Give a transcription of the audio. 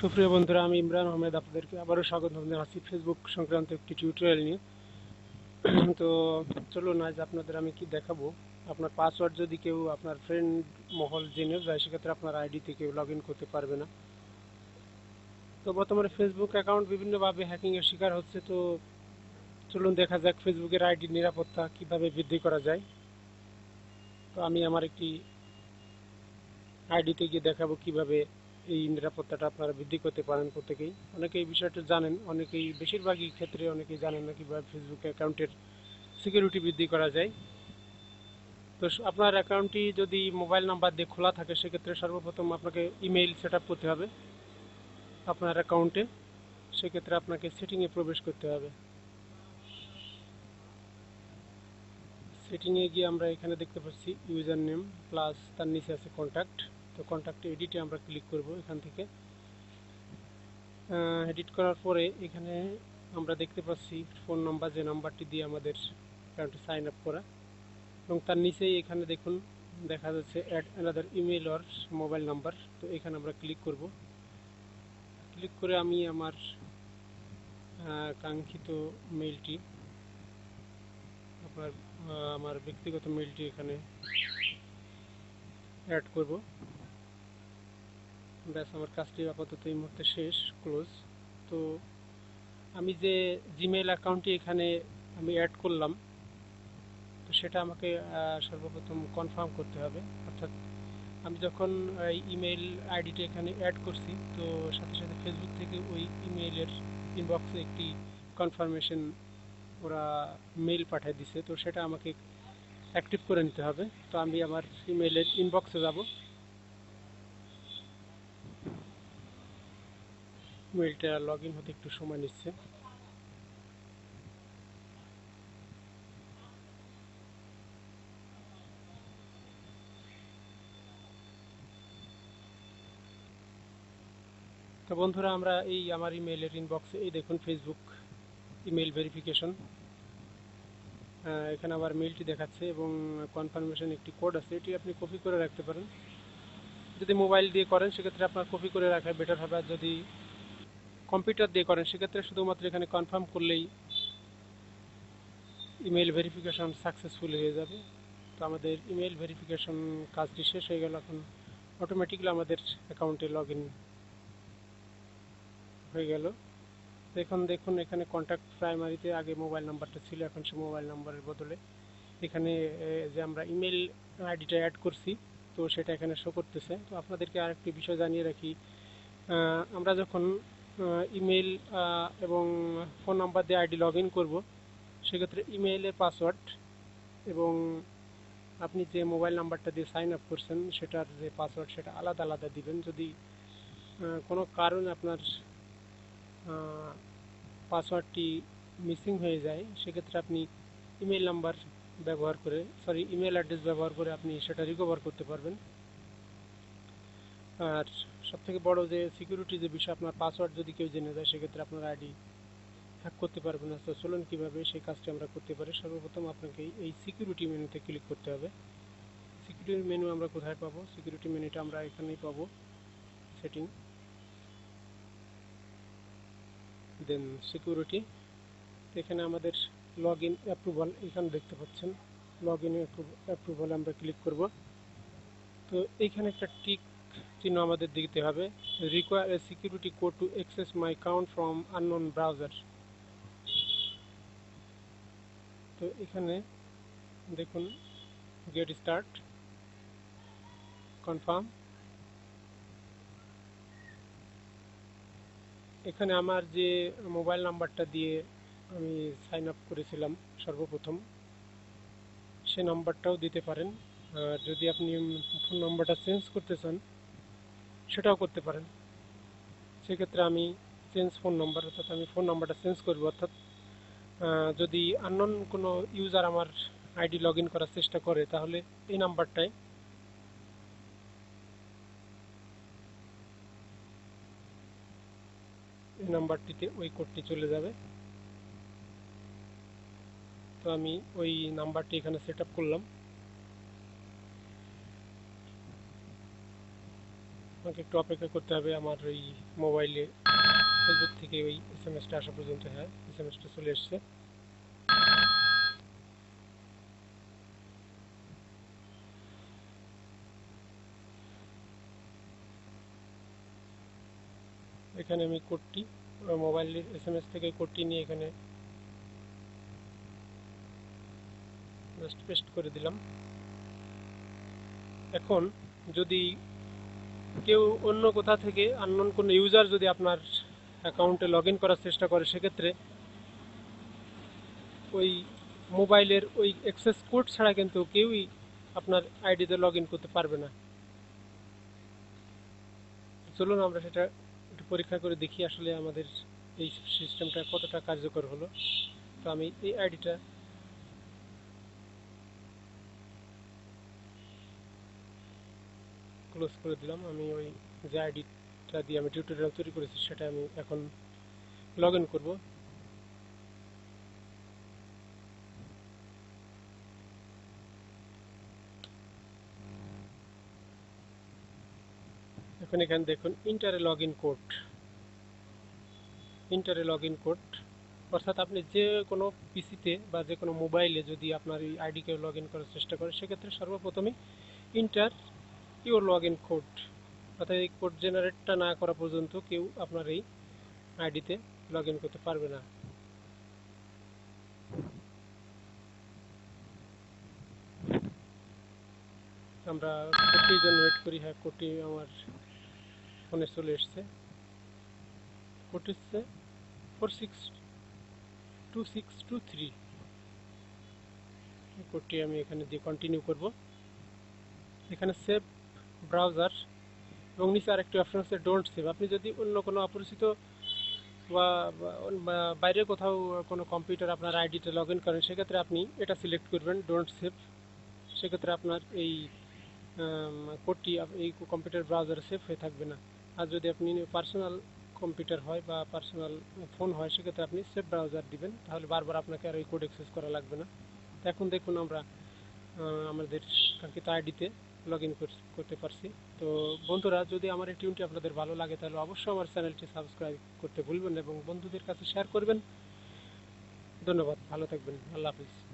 সুপ্রিয় বন্ধুরা, আমি ইমরান আহমেদ আপনাদেরকে আবারও স্বাগত জানাচ্ছি ফেসবুক সংক্রান্ত একটি টিউটোরিয়াল নিয়ে। তো চলুন, আজ আপনাদের আমি কি দেখাবো? আপনার পাসওয়ার্ড যদি কেউ আপনার ফ্রেন্ড মহল জেনে যায়, সেক্ষেত্রে আপনার আইডিতে কেউ লগ করতে পারবে না। তো বর্তমানে ফেসবুক অ্যাকাউন্ট বিভিন্নভাবে হ্যাকিংয়ের শিকার হচ্ছে। তো চলুন, দেখা যাক ফেসবুকের আইডির নিরাপত্তা কীভাবে বৃদ্ধি করা যায়। তো আমি আমার একটি আইডিতে গিয়ে দেখাবো কীভাবে এই নিরাপত্তাটা আপনারা বৃদ্ধি করতে পারেন প্রত্যেকেই। অনেকে এই বিষয়টা জানেন, অনেকেই বেশিরভাগই ক্ষেত্রে অনেকেই জানেন না কীভাবে ফেসবুক অ্যাকাউন্টের সিকিউরিটি বৃদ্ধি করা যায়। তো আপনার অ্যাকাউন্টটি যদি মোবাইল নাম্বার দিয়ে খোলা থাকে, সেক্ষেত্রে সর্বপ্রথম আপনাকে ইমেইল সেট করতে হবে আপনার অ্যাকাউন্টে। সেক্ষেত্রে আপনাকে সেটিংয়ে প্রবেশ করতে হবে। সেটিংয়ে গিয়ে আমরা এখানে দেখতে পাচ্ছি ইউজার নেম প্লাস তার নিচে আছে কন্ট্যাক্ট তো কন্ট্যাক্ট এডিটে আমরা ক্লিক করব এখান থেকে। এডিট করার পরে এখানে আমরা দেখতে পাচ্ছি ফোন নাম্বার যে নাম্বারটি দিয়ে আমাদের অ্যাকাউন্টে সাইন আপ করা। এবং তার নিচেই এখানে দেখুন, দেখা যাচ্ছে add another email or mobile number তো এখানে আমরা ক্লিক করব। ক্লিক করে আমি আমার কাঙ্ক্ষিত মেইলটি আপনার আমার ব্যক্তিগত মেইলটি এখানে অ্যাড করব। ব্যাস, আমার কাজটি আপাতত এই মুহূর্তে শেষ ক্লোজ তো আমি যে জিমেল অ্যাকাউন্টটি এখানে আমি অ্যাড করলাম, তো সেটা আমাকে সর্বপ্রথম কনফার্ম করতে হবে। অর্থাৎ আমি যখন এই ইমেল আইডিটা এখানে অ্যাড করছি, তো সাথে সাথে ফেসবুক থেকে ওই ইমেইলের ইনবক্সে একটি কনফার্মেশন ওরা মেইল পাঠিয়ে দিছে। তো সেটা আমাকে অ্যাক্টিভ করে নিতে হবে। তো আমি আমার ইমেইলের ইনবক্সে যাব। মেইলটা লগ ইন হতে একটু সময় নিচ্ছে। তো বন্ধুরা, আমরা এই আমার ইমেইলের ইনবক্সে এই দেখুন ফেসবুক ইমেইল ভেরিফিকেশন এখানে আমার মেলটি দেখাচ্ছে এবং কনফার্মেশন একটি কোড আছে। এটি আপনি কপি করে রাখতে পারেন। যদি মোবাইল দিয়ে করেন, সেক্ষেত্রে আপনার কপি করে রাখা বেটার হবে। আর যদি কম্পিউটার দিয়ে করেন, সেক্ষেত্রে শুধুমাত্র এখানে কনফার্ম করলেই ইমেল ভেরিফিকেশন সাকসেসফুল হয়ে যাবে। তো আমাদের ইমেল ভেরিফিকেশন কাজটি শেষ হয়ে গেল এখন। অটোমেটিক্যালি আমাদের অ্যাকাউন্টে লগ হয়ে গেল। এখন দেখুন, এখানে কন্ট্যাক্ট প্রাইমারিতে আগে মোবাইল নাম্বারটা ছিল, এখন সে মোবাইল নাম্বারের বদলে এখানে যে আমরা ইমেল আইডিটা অ্যাড করছি, তো সেটা এখানে শো করতেছে। তো আপনাদেরকে আরেকটি বিষয় জানিয়ে রাখি আমরা যখন ইমেল এবং ফোন নাম্বার দিয়ে আইডি লগ ইন করব। সেক্ষেত্রে ইমেইলের পাসওয়ার্ড এবং আপনি যে মোবাইল নাম্বারটা দিয়ে সাইন আপ করছেন, সেটার যে পাসওয়ার্ড সেটা আলাদা আলাদা দিবেন। যদি কোনো কারণে আপনার পাসওয়ার্ডটি মিসিং হয়ে যায়, সেক্ষেত্রে আপনি ইমেল নাম্বার ব্যবহার করে সরি ইমেল অ্যাড্রেস ব্যবহার করে আপনি সেটা রিকভার করতে পারবেন। আর সব থেকে বড় যে সিকিউরিটি যে বিষয়, আপনার পাসওয়ার্ড যদি কেউ জেনে যায়, সেক্ষেত্রে আপনার আইডি হ্যাক করতে পারবে না। তো চলুন কীভাবে সেই কাজটি আমরা করতে পারি, সর্বপ্রথম আপনাকে এই সিকিউরিটি মেনুতে ক্লিক করতে হবে। সিকিউরিটি মেনু আমরা কোথায় পাবো? সিকিউরিটি মেনুটা আমরা এখানেই পাবো সেটিং দেন সিকিউরিটি এখানে আমাদের লগ ইন অ্যাপ্রুভাল এখানে দেখতে পাচ্ছেন। লগ ইন অ্যাপ্রুভাল আমরা ক্লিক করব। তো এইখানে একটা টিক চিহ্ন আমাদের দিতে হবে। Require a security code to access my account from unknown browser তো এখানে দেখুন গেট স্টার্ট কনফার্ম এখানে আমার যে মোবাইল নাম্বারটা দিয়ে আমি সাইন আপ করেছিলাম সর্বপ্রথম, সে নাম্বারটাও দিতে পারেন। আর যদি আপনি ফোন নাম্বারটা চেঞ্জ করতে চান সেটাও করতে পারেন। সেক্ষেত্রে আমি চেঞ্জ ফোন নাম্বার অর্থাৎ আমি ফোন নাম্বারটা চেঞ্জ করব, অর্থাৎ যদি আননোন কোনো ইউজার আমার আইডি লগ করার চেষ্টা করে, তাহলে এই নাম্বারটায় এই নাম্বারটিতে ওই কোডটি চলে যাবে। তো আমি ওই নাম্বারটি এখানে সেট করলাম। আমাকে একটু অপেক্ষা করতে হবে, আমার ওই মোবাইলে ফেসবুক থেকে ওই এস এম এসটা আসা পর্যন্ত হ্যাঁ এস এম এসটা চলে এসছে। এখানে আমি কোডটি মোবাইলের এস এম এস থেকে কোডটি নিয়ে এখানে জাস্ট পেস্ট করে দিলাম। এখন যদি কেউ অন্য কোথা থেকে আননোন কোনো ইউজার যদি আপনার অ্যাকাউন্টে লগ ইন করার চেষ্টা করে, সেক্ষেত্রে ওই মোবাইলের ওই অ্যাক্সেস কোড ছাড়া কিন্তু কেউই আপনার আইডিতে লগ ইন করতে পারবে না। চলুন আমরা সেটা একটু পরীক্ষা করে দেখি আসলে আমাদের এই সিস্টেমটা কতটা কার্যকর হলো। তো আমি এই আইডিটা ক্লোজ করে দিলাম। আমি ওই যে আইডিটা দিয়ে আমি টিউটোরিয়াল তৈরি করেছি, সেটা আমি এখন লগ ইন করব। এখন এখানে দেখুন ইন্টারে লগ ইন কোড ইন্টারে লগ ইন কোড অর্থাৎ আপনি যে কোনো পিসিতে বা যে কোনো মোবাইলে যদি আপনার এই আইডিকে লগ ইন করার চেষ্টা করেন, সেক্ষেত্রে সর্বপ্রথমে enter your log in code অর্থাৎ এই কোড জেনারেটটা না করা পর্যন্ত কেউ আপনার এই আইডিতে লগ ইন করতে পারবে না। আমরা কোডটির জন্য ওয়েট করি হ্যাঁ কোডটি আমার ফোনে চলে এসছে। কোডটি হচ্ছে four six two six two three কোডটি আমি এখানে দিয়ে কন্টিনিউ করব। এখানে সেভ ব্রাউজার এবং নিচে আরেকটি অপশন আছে ডোন্ট সেভ আপনি যদি অন্য কোনো অপরিচিত বা বাইরে কোথাও কোনো কম্পিউটার আপনার আইডিতে লগ ইন করেন, সেক্ষেত্রে আপনি এটা সিলেক্ট করবেন ডোন্ট সেভ সেক্ষেত্রে আপনার এই কোডটি এই কম্পিউটার ব্রাউজারে সেভ হয়ে থাকবে না। আর যদি আপনি পার্সোনাল কম্পিউটার হয় বা পার্সোনাল ফোন হয়, সেক্ষেত্রে আপনি সেভ ব্রাউজার দিবেন, তাহলে বারবার আপনাকে আর এই কোড অ্যাক্সেস করা লাগবে না। এখন দেখুন আমরা আমাদের কাঙ্ক্ষিত আইডিতে লগ ইন করতে পারছি। তো বন্ধুরা, যদি আমার এই টিউনটি আপনাদের ভালো লাগে, তাহলে অবশ্যই আমার চ্যানেলটি সাবস্ক্রাইব করতে ভুলবেন এবং বন্ধুদের কাছে শেয়ার করবেন। ধন্যবাদ, ভালো থাকবেন, আল্লাহ হাফিজ।